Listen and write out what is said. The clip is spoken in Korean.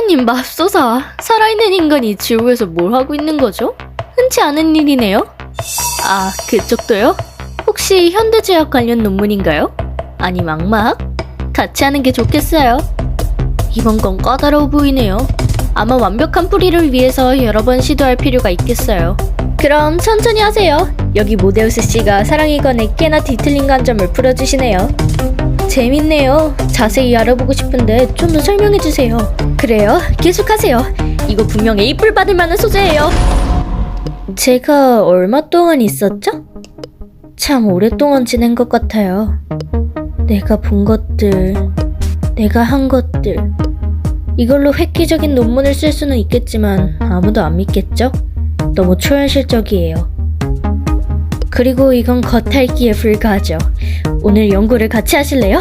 선생님 맙소사 살아있는 인간이 지옥에서 뭘 하고 있는 거죠? 흔치 않은 일이네요. 아 그쪽도요? 혹시 현대제약 관련 논문인가요? 아니 막막? 같이 하는 게 좋겠어요. 이번 건 까다로워 보이네요. 아마 완벽한 풀이를 위해서 여러 번 시도할 필요가 있겠어요. 그럼 천천히 하세요. 여기 모데우스 씨가 사랑이건의 꽤나 디틀링한 점을 풀어주시네요. 재밌네요. 자세히 알아보고 싶은데 좀 더 설명해 주세요. 그래요? 계속하세요. 이거 분명 에이플 받을 만한 소재예요. 제가 얼마 동안 있었죠? 참 오랫동안 지낸 것 같아요. 내가 본 것들, 내가 한 것들. 이걸로 획기적인 논문을 쓸 수는 있겠지만 아무도 안 믿겠죠? 너무 초현실적이에요. 그리고 이건 겉핥기에 불과하죠. 오늘 연구를 같이 하실래요?